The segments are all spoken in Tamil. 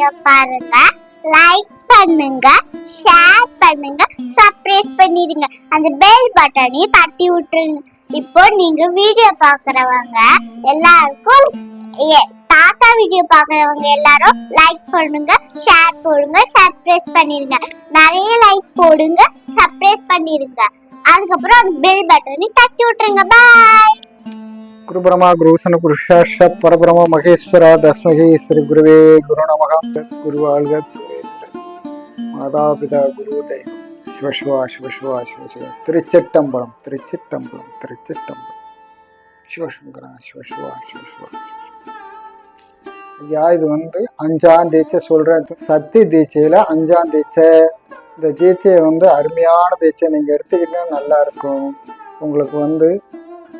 வீடியோ பாருங்க. லைக் பண்ணுங்க ஷேர் பண்ணுங்க சப்ரைஸ் பண்ணிடுங்க அந்த பெல் பட்டனையும் தட்டி விட்டுருங்க. இப்போ நீங்க வீடியோ பாக்குறவங்க எல்லாருக்கும் தாத்தா வீடியோ பாக்குறவங்க எல்லாரும் லைக் பண்ணுங்க ஷேர் போடுங்க சப்ரைஸ் பண்ணிருங்க. நிறைய லைக் போடுங்க சப்ரைஸ் பண்ணிருங்க. அதுக்கப்புறம் அந்த பெல் பட்டனையும் தட்டி விட்டுருங்க. பாய் குருபரமா குருசன புருஷாஷ பரபிரம மகேஸ்வரா தஸ்மகே ஸ்ரீ குருவே குரு நமகா குருவாழ்க மாதா பிதா குரு சிவசிவா சிவசிவா சிவசிவா திருச்சிட்டம்பலம் திருச்சிட்டம்பலம் திருச்சிட்டம்பலம். சிவசங்கரா சிவசிவா சிவசிவா ஐயா இது வந்து அஞ்சாம் தீட்சை சொல்கிறேன் சக்தி தீட்சையில் அஞ்சாம் தீட்சை இந்த தீட்சையை வந்து அருமையான தீட்சை நீங்கள் எடுத்துக்கிட்டா நல்லா இருக்கும். உங்களுக்கு வந்து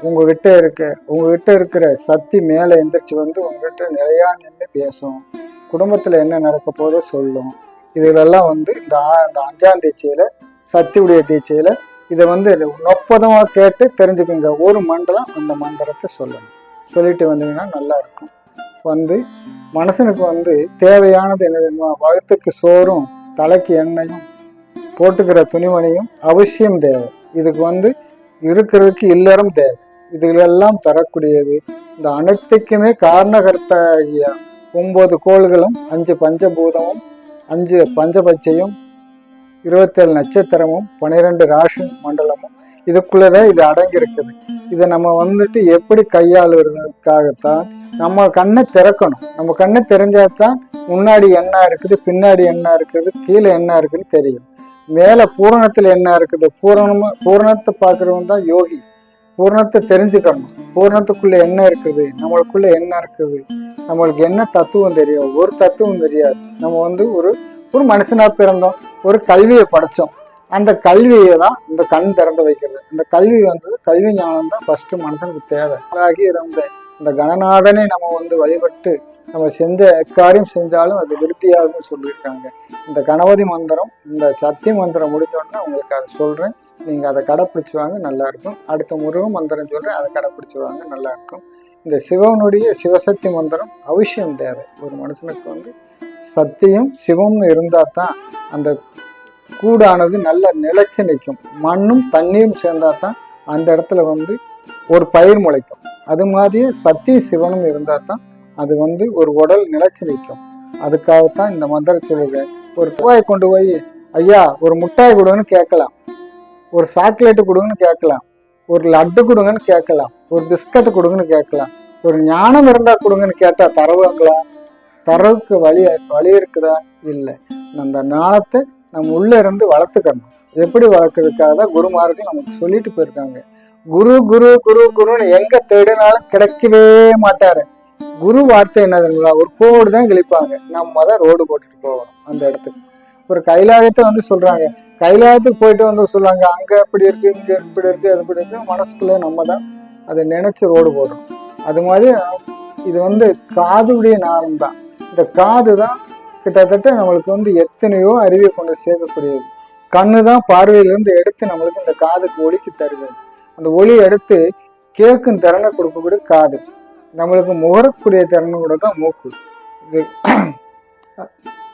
உங்ககிட்ட இருக்க உங்ககிட்ட இருக்கிற சக்தி மேலே எந்திரிச்சு வந்து உங்ககிட்ட நிலையா நின்று பேசும். குடும்பத்தில் என்ன நடக்க போதோ சொல்லும். இதுலெல்லாம் வந்து இந்த ஆ- இந்த அஞ்சாம் தீட்சையில் சக்தியுடைய தீட்சையில் இதை வந்து நொப்பதமாக கேட்டு தெரிஞ்சுக்கோங்க. ஒரு மண்டலம் அந்த மந்திரத்தை சொல்லணும். சொல்லிட்டு வந்தீங்கன்னா நல்லா இருக்கும். வந்து மனுஷனுக்கு வந்து தேவையானது என்ன தெரியுமா? வகுத்துக்கு சோறும் தலைக்கு எண்ணெயும் போட்டுக்கிற துணிமணியும் அவசியம் தேவை. இதுக்கு வந்து இருக்கிறதுக்கு இல்லறம் தேவை. இதுகளெல்லாம் தரக்கூடியது. இந்த அனைத்துக்குமே காரணகர்த்தாகிய ஒன்பது கோள்களும் அஞ்சு பஞ்சபூதமும் அஞ்சு பஞ்சபட்சையும் இருபத்தேழு நட்சத்திரமும் பன்னிரெண்டு ராசி மண்டலமும் இதுக்குள்ளதான் இது அடங்கியிருக்குது. இதை நம்ம வந்துட்டு எப்படி கையாளுவதற்காகத்தான் நம்ம கண்ணை திறக்கணும். நம்ம கண்ணை தெரிஞ்சாதான் முன்னாடி என்ன இருக்குது பின்னாடி என்ன இருக்குது கீழே என்ன இருக்குதுன்னு தெரியும். மேலே பூரணத்தில் என்ன இருக்குது பூரணமாக பூரணத்தை பார்க்குறவன் தான் யோகி. பூரணத்தை தெரிஞ்சுக்கணும். பூர்ணத்துக்குள்ள என்ன இருக்குது? நம்மளுக்குள்ள என்ன இருக்குது? நம்மளுக்கு என்ன தத்துவம் தெரியும்? ஒரு தத்துவம் தெரியாது. நம்ம வந்து ஒரு ஒரு மனுஷனா பிறந்தோம் ஒரு கல்வியை படிச்சோம் அந்த கல்வியை தான் இந்த கண் திறந்து வைக்கிறது. இந்த கல்வி வந்து கல்வி ஞானம் தான் ஃபர்ஸ்ட் மனுஷனுக்கு தேவை. ஆகி இருந்த இந்த கணநாதனை நம்ம வந்து வழிபட்டு நம்ம செஞ்ச எக்காரியம் செஞ்சாலும் அது விருத்தியாகும்னு சொல்லியிருக்காங்க. இந்த கணபதி மந்திரம் இந்த சக்தி மந்திரம் முடிஞ்சோடனே உங்களுக்கு அதை சொல்றேன். நீங்க அதை கடைப்பிடிச்சு வாங்க நல்லா இருக்கும் அடுத்த முருகன் மந்திரம் சொல்றேன் அதை கடைப்பிடிச்சு வாங்க நல்லா இருக்கும் இந்த சிவனுடைய சிவசக்தி மந்திரம் அவசியம் தேவை. ஒரு மனுஷனுக்கு வந்து சத்தியம் சிவம்னு இருந்தால் தான் அந்த கூடானது நல்ல நிலைச்சு நிற்கும். மண்ணும் தண்ணீரும் சேர்ந்தா தான் அந்த இடத்துல வந்து ஒரு பயிர் முளைக்கும். அது மாதிரி சத்திய சிவனும் இருந்தால் தான் அது வந்து ஒரு உடல் நிலைச்சு நிற்கும். அதுக்காகத்தான் இந்த மந்திரம் சொல்லுங்க ஒரு ரூபாயை கொண்டு போய் ஐயா ஒரு முட்டாய் கொடுங்கன்னு கேட்கலாம். ஒரு சாக்லேட்டு கொடுங்கன்னு கேட்கலாம். ஒரு லட்டு கொடுங்கன்னு கேட்கலாம். ஒரு பிஸ்கட் கொடுங்கன்னு கேட்கலாம். ஒரு ஞானம் இருந்தா கொடுங்கன்னு கேட்டா தரவாங்களா? தரவுக்கு வழி வழி இருக்குதா? இல்லை. அந்த ஞானத்தை நம்ம உள்ள இருந்து வளர்த்துக்கணும். எப்படி வளர்க்கறதுக்காக தான் குருமார்கள் நமக்கு சொல்லிட்டு போயிருக்காங்க. குரு குரு குரு குருன்னு எங்க தேடினாலும் கிடைக்கவே மாட்டாரு. குரு வார்த்தை என்ன தெரியுங்களா? ஒரு கோடு தான் கிழிப்பாங்க. நம்ம தான் ரோடு போட்டுட்டு போகணும் அந்த இடத்துக்கு. ஒரு கைலாயத்தை வந்து சொல்றாங்க. கைலாயத்துக்கு போயிட்டு வந்து சொல்றாங்க அங்க இப்படி இருக்கு இங்க இப்படி இருக்கு அது இப்படி இருக்கு மனசுக்குள்ளே நம்ம தான் அதை நினைச்சு ரோடு போடுறோம். அது மாதிரி இது வந்து காதுடைய நாரம் தான். இந்த காது தான் கிட்டத்தட்ட நம்மளுக்கு வந்து எத்தனையோ அறிவை கொண்டு சேர்க்கக்கூடியது. கண்ணு தான் பார்வையிலிருந்து எடுத்து நம்மளுக்கு இந்த காதுக்கு ஒலிக்கு தருகிறது. அந்த ஒலி எடுத்து கேட்கும் திறனை கொடுக்கக்கூடிய காது. நம்மளுக்கு முகரக்கூடிய திறனை கூட தான் மூக்கு. இது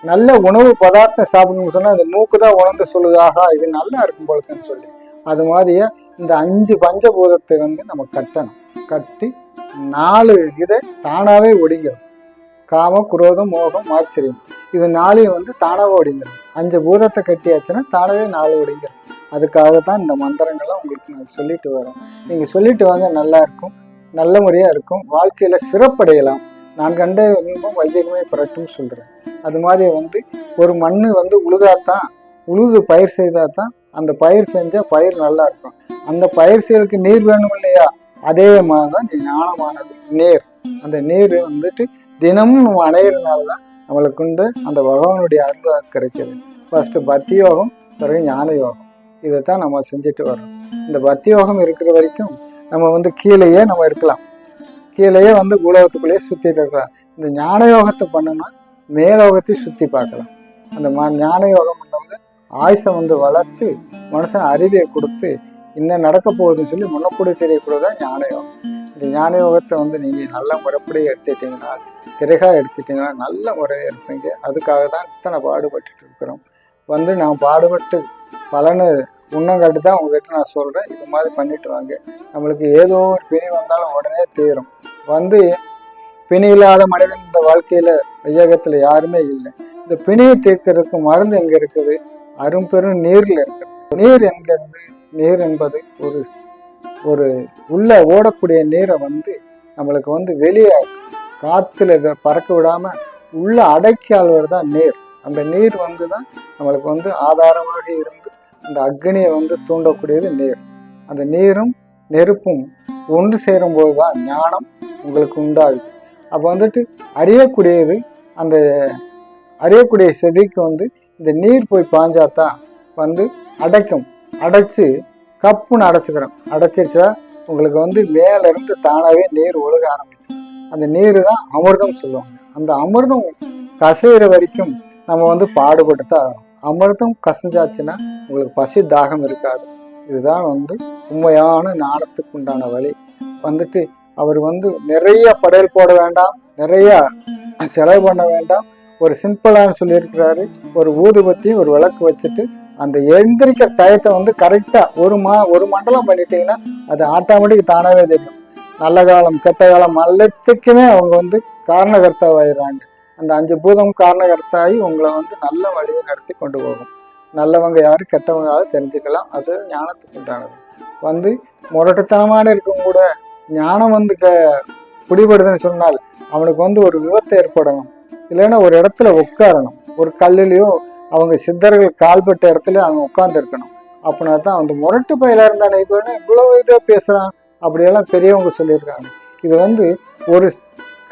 நல்ல உணவு பதார்த்தம் சாப்பிடணும்னு சொன்னால் இந்த மூக்கு தான் உணர்ந்து சொல்லுது ஆஹா இது நல்லா இருக்கும் போலக்குன்னு சொல்லி. அது மாதிரியே இந்த அஞ்சு பஞ்சபூதத்தை வந்து நம்ம கட்டணும். கட்டி நாலு இதை தானாகவே ஒடிங்கிறோம் காம குரோதம் மோகம் ஆச்சரியம். இது நாளையும் வந்து தானாகவே ஒடிங்கிறோம் அஞ்சு பூதத்தை கட்டியாச்சுன்னா தானாகவே நாலு ஒடிங்கிறோம் அதுக்காக தான் இந்த மந்திரங்கள்லாம் உங்களுக்கு நான் சொல்லிட்டு வரேன். நீங்கள் சொல்லிட்டு வாங்க நல்லா இருக்கும். நல்ல முறையாக இருக்கும். வாழ்க்கையில் சிறப்படையலாம். நான் கண்ட இன்பம் வையகமே பிறட்டும்னு சொல்கிறேன் அது மாதிரி வந்து ஒரு மண் வந்து உழுதாதான் உழுது பயிர் செய்தால் தான் அந்த பயிர் செஞ்சால் பயிர் நல்லா இருக்கும். அந்த பயிர் செயலுக்கு நீர் வேணும் இல்லையா? அதே மாதிரி தான் ஞானமானது நீர். அந்த நீர் வந்துட்டு தினமும் நம்ம அணையிறதுனால தான் நம்மளுக்கு வந்து அந்த பகவானுடைய அருள் கிடைக்கிது. ஃபர்ஸ்ட் பக்தி யோகம் பிறகு ஞான யோகம் இதைத்தான் நம்ம செஞ்சுட்டு வரோம் இந்த பக்தி யோகம் இருக்கிற வரைக்கும் நம்ம வந்து கீழேயே நம்ம இருக்கலாம். கீழேயே வந்து பூலோகத்துக்குள்ளேயே சுற்றிட்டு இருக்கலாம். இந்த ஞான யோகத்தை பண்ணோம்னா மேலோகத்தையும் சுற்றி பார்க்கலாம். அந்த மா ஞான யோகம் பண்ணவங்க ஆயுசை வந்து வளர்த்து மனுஷன் அறிவியை கொடுத்து என்ன நடக்க போகுதுன்னு சொல்லி முன்னக்கூட தெரியக்கூடதான் ஞான யோகம் இந்த ஞான யோகத்தை வந்து நீங்கள் நல்ல முறைப்படியே எடுத்துட்டீங்கன்னா திரைகா எடுத்துட்டீங்கன்னா நல்ல முறையாக இருப்பீங்க அதுக்காக தான் இத்தனை பாடுபட்டுட்டு இருக்கிறோம். வந்து நான் பாடுபட்டு பலனு உன்னங்காட்டி தான் உங்ககிட்ட நான் சொல்கிறேன் இது மாதிரி பண்ணிட்டு வாங்க. நம்மளுக்கு ஏதோ ஒரு பிணி வந்தாலும் உடனே தீரும். வந்து பிணி இல்லாத மனிதன் இந்த வாழ்க்கையில் வையகத்துல யாருமே இல்லை. இந்த பிணியை தீர்க்கிறதுக்கு மருந்து எங்கே இருக்குது? அரும்பெரும் நீரில் இருக்குது. நீர் என்கிறது நீர் என்பது ஒரு ஒரு உள்ள ஓடக்கூடிய நீரை வந்து நம்மளுக்கு வந்து வெளியே காத்துல பறக்க விடாம உள்ள அடக்கி ஆள்வது தான் நீர். அந்த நீர் வந்து தான் நம்மளுக்கு வந்து ஆதாரமாக இருந்து அந்த அக்னியை வந்து தூண்டக்கூடியது நீர். அந்த நீரும் நெருப்பும் ஒன்று சேரும்போது தான் ஞானம் உங்களுக்கு உண்டாகுது. அப்போ வந்துட்டு அறியக்கூடியது அந்த அறியக்கூடிய செடிக்கு வந்து இந்த நீர் போய் பாஞ்சாதான் வந்து அடைக்கும். அடைச்சி கப்புன்னு அடைச்சிக்கிறோம். அடைச்சிருச்சா உங்களுக்கு வந்து மேலேருந்து தானாகவே நீர் ஒழுக ஆரம்பிக்கும். அந்த நீர் தான் அமிர்தம் சொல்லுவாங்க. அந்த அமிர்தம் கசைகிற வரைக்கும் நம்ம வந்து பாடுபட்டு தான் அமிர்தம் கசஞ்சாச்சுன்னா உங்களுக்கு பசி தாகம் இருக்காது. இதுதான் வந்து உண்மையான நாணத்துக்கு உண்டான வழி. வந்துட்டு அவர் வந்து நிறைய படையல் போட வேண்டாம் நிறைய செலவு பண்ண வேண்டாம். ஒரு சிம்பிளான சொல்லியிருக்கிறாரு. ஒரு ஊதுபத்தி ஒரு விளக்கு வச்சுட்டு அந்த எந்திரிக்க டயத்தை வந்து கரெக்டாக ஒரு மா ஒரு மண்டலம் பண்ணிட்டீங்கன்னா அது ஆட்டோமேட்டிக் தானாகவே தெரியும். நல்ல காலம் கெட்ட காலம் எல்லாத்துக்குமே அவங்க வந்து காரணகர்த்தாவாயிடுறாங்க. அந்த அஞ்சு பூதம் காரணகர்த்தாகி உங்களை வந்து நல்ல வழியை நடத்தி கொண்டு போகும். நல்லவங்க யார் கெட்டவங்க தெரிஞ்சுக்கலாம். அது ஞானத்துக்கு உண்டானது. வந்து முரட்டுத்தனமான இருக்கும் கூட ஞானம் வந்து க பிடிபடுதுன்னு சொன்னால் அவனுக்கு வந்து ஒரு விபத்து ஏற்படணும். இல்லைன்னா ஒரு இடத்துல உட்காரணும். ஒரு கல்லுலேயோ அவங்க சித்தர்கள் கால்பட்ட இடத்துல அவன் உட்கார்ந்து இருக்கணும் அப்படின்னா தான் அந்த முரட்டு பயிலாக இருந்தானே இப்போ இவ்வளோ இவ்வளவு இதாக பேசுகிறான் அப்படியெல்லாம் பெரியவங்க சொல்லியிருக்காங்க. இது வந்து ஒரு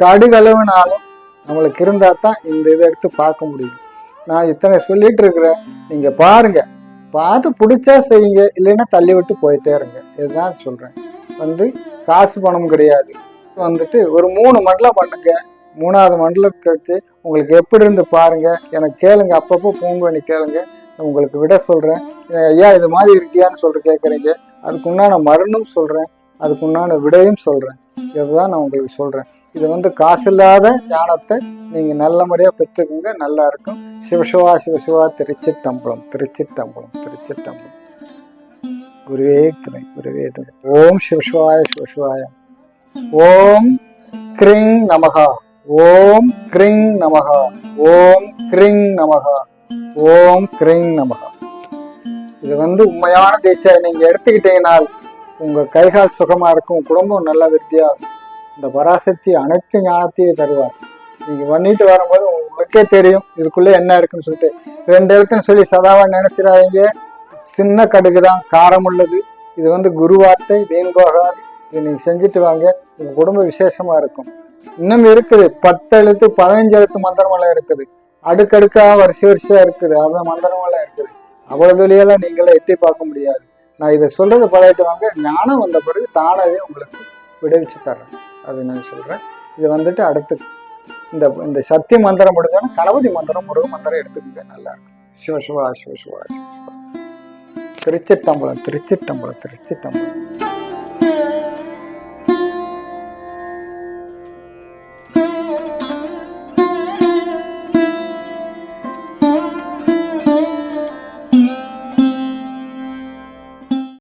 கடுகளவுனாலும் நம்மளுக்கு இருந்தால் தான் இந்த இதை எடுத்து பார்க்க முடியும். நான் இத்தனை சொல்லிட்டு இருக்கிறேன். நீங்கள் பாருங்கள் பார்த்து பிடிச்சா செய்யுங்க. இல்லைன்னா தள்ளி விட்டு போயிட்டே இருங்க. இதுதான் சொல்கிறேன் வந்து காசு பணம் கிடையாது. வந்துட்டு ஒரு மூணு மண்டலம் பண்ணுங்க. மூணாவது மண்டலத்துக்கு உங்களுக்கு எப்படி இருந்து பாருங்க. எனக்கு கேளுங்க. அப்பப்போ ஃபோன் கேளுங்க. உங்களுக்கு விட சொல்கிறேன் ஐயா இது மாதிரி இருக்கியான்னு சொல்லிட்டு கேட்குறீங்க அதுக்கு உண்டான மருந்தும் சொல்கிறேன் அதுக்கு உண்டான விடையும் சொல்கிறேன் இதுதான் நான் உங்களுக்கு சொல்கிறேன் இது வந்து காசு இல்லாத ஞானத்தை நீங்கள் நல்ல முறையாக பெற்றுக்குங்க. நல்லா இருக்கும். சிவசிவா சிவசிவா திருச்சிட்டம்பலம் திருச்சிட்டம்பலம் திருச்சித்தம்பலம். குருவே துணை குருவே துணை. ஓம் சிவசிவாய சிவசிவாய ஓம் கிரிங் நமகா. ஓம் கிரிங் நமகா. ஓம் கிரிங் நமகா. ஓம் கிரிங் நமகா. இது வந்து உண்மையான தீட்சை நீங்க எடுத்துக்கிட்டீங்கனால் உங்க கைகால் சுகமா இருக்கும் குடும்பம் நல்ல விருத்தியா? இந்த பராசக்தி அனைத்து ஞானத்தையும் தருவார். நீங்க பண்ணிட்டு வரும்போது உங்களுக்கே தெரியும் இதுக்குள்ள என்ன இருக்குன்னு சொல்லிட்டு. ரெண்டு எழுத்துன்னு சொல்லி சதாவா நினைச்சிடாதீங்க. சின்ன கடுகு தான் காரம் உள்ளது. இது வந்து குருவாட்டை வார்த்தை வீண் போகாது. இது நீங்கள் செஞ்சுட்டு வாங்க. உங்கள் குடும்ப விசேஷமாக இருக்கும். இன்னும் இருக்குது. பத்து எழுத்து பதினஞ்சு எழுத்து மந்திரமெல்லாம் இருக்குது. அடுக்கடுக்காக வரிசை வரிசையாக இருக்குது. அவ்வளோ மந்திரமெல்லாம் இருக்குது. அவ்வளோ வெளியெல்லாம் நீங்களே எட்டி பார்க்க முடியாது. நான் இதை சொல்கிறது பழகிட்டு வாங்க. ஞானம் வந்த பிறகு தானாகவே உங்களுக்கு விடுவிச்சு தர்றேன் அது நான் சொல்கிறேன் இது வந்துட்டு அடுத்து. இந்த இந்த சக்தி மந்திரம் முடிஞ்சோன்னா கணபதி மந்திரம் முருக மந்திரம் எடுத்துக்கோங்க. நல்லா இருக்கும். சிவசிவா சிவசிவா சிவசிவா திருச்சிட்டம்பலம் திருச்சிட்டம்பலம் திருச்சிட்டம்பலம்